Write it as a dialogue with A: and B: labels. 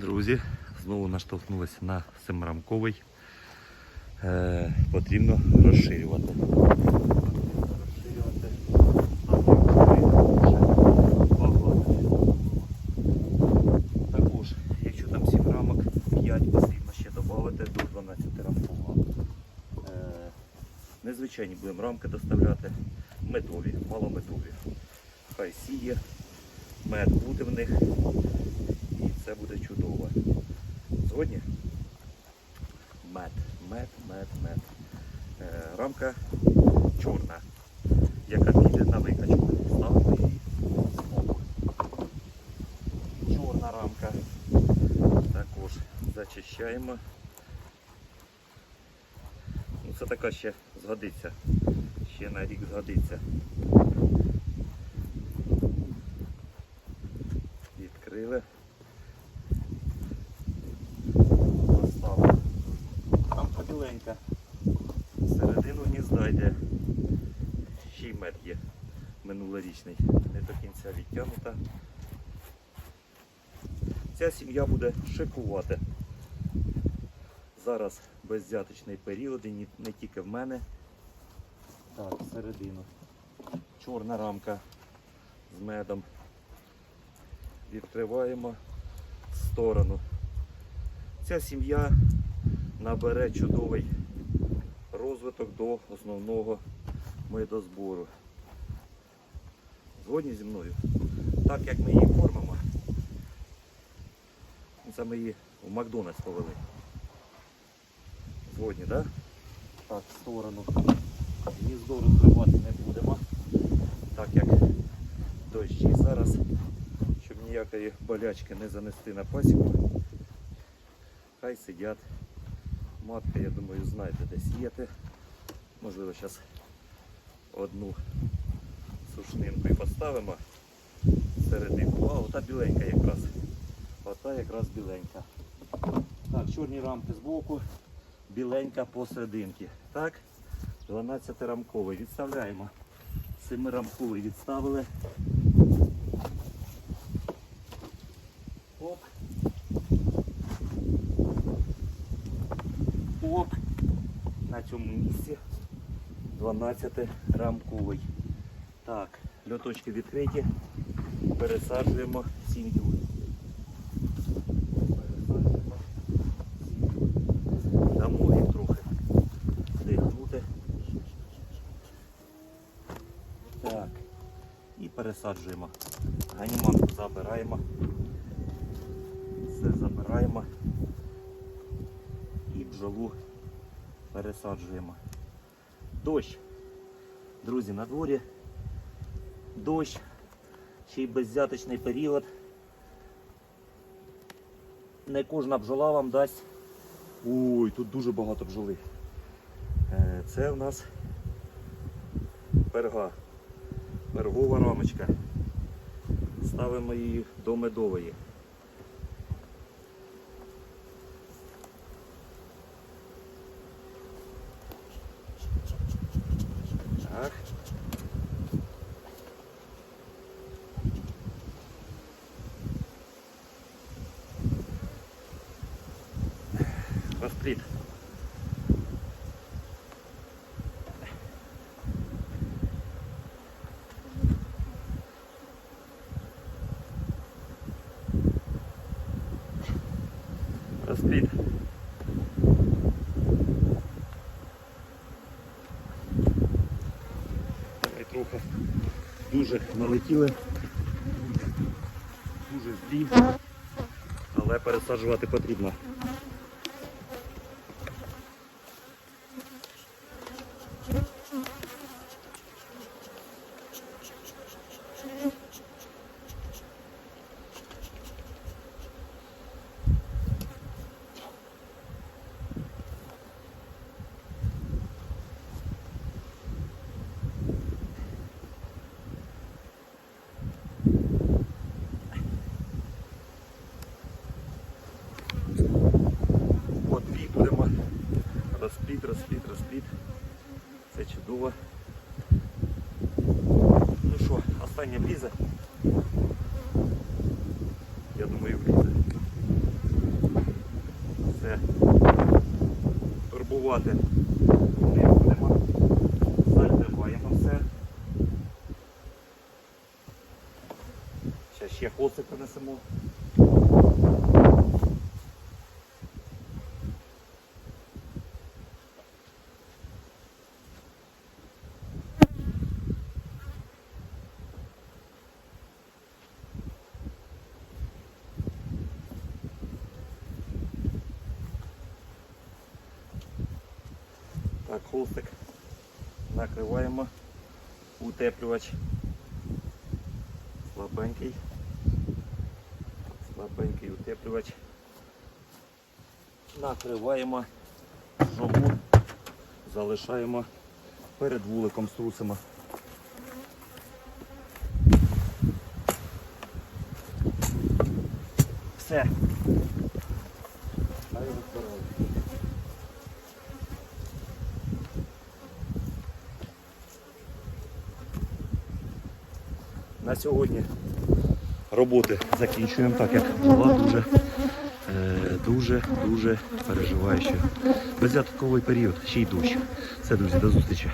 A: Друзі, знову наштовхнулися на семирамковий. Е, потрібно розширювати. Також, якщо там 7 рамок, 5 потрібно ще додати до 12 рамкового. Е, незвичайні будемо рамки доставляти. Медові, малометові. Хай сіє, мед буде в них це буде чудово. Згодні? Мед, мед, мед, мед. Е, рамка чорна, яка піде на викачку. Ставимо її збоку. Чорна рамка. Також зачищаємо. Ну, це така ще згодиться. Ще на рік згодиться. Відкрили. Ще є минулорічний. Не до кінця відтягнута. Ця сім'я буде шикувати. Зараз беззяточний період, і не тільки в мене. Так, середину. Чорна рамка з медом. Відкриваємо в сторону. Ця сім'я набере чудовий розвиток до основного медозбору. Згодні зі мною? Так як ми її кормимо, це ми її в Макдональдс повели. Згодні, так? Да? Так, в сторону. Гніздо розкривати не будемо, так як дощі зараз, щоб ніякої болячки не занести на пасіку. Хай сидять. Матка, я думаю, знаєте, де сіяти. Можливо, зараз одну сушнинку і поставимо серединку. А, ота біленька якраз. Ота якраз біленька. Так, чорні рамки збоку, біленька посерединки. Так, 12 рамковий. Відставляємо. 7 рамковий відставили. Оп. Оп. На цьому місці 12 рамковий. Так, льоточки відкриті. Пересаджуємо сім'ю. Пересаджуємо сім'ю. Дамо їм трохи дихнути. Так. І пересаджуємо. Ганіманку забираємо. Все забираємо. І бджолу пересаджуємо. Дощ. Друзі, на дворі. Дощ. Ще й беззяточний період. Не кожна бджола вам дасть. Ой, тут дуже багато бджоли. Е, Це в нас перга. Пергова рамочка. Ставимо її до медової. Так. Розпліт. Розпліт. Давай трохи дуже налетіли. Дуже злів. Але пересаджувати потрібно. От дві будемо. Розпліт, розпліт, розпліт. Це чудово. Ну що, останнє влізе. Я думаю, влізе. Накривати не будемо. Закриваємо все. Ще ще холстик принесемо. Так, холстик накриваємо. Утеплювач. Слабенький. Слабенький утеплювач. Накриваємо жогу, залишаємо перед вуликом струсимо. Все. Хай розбирають. На сьогодні роботи закінчуємо, так як була дуже, е, дуже, дуже переживаю, що безвятковий період, ще й дощ. Все, друзі, до зустрічі.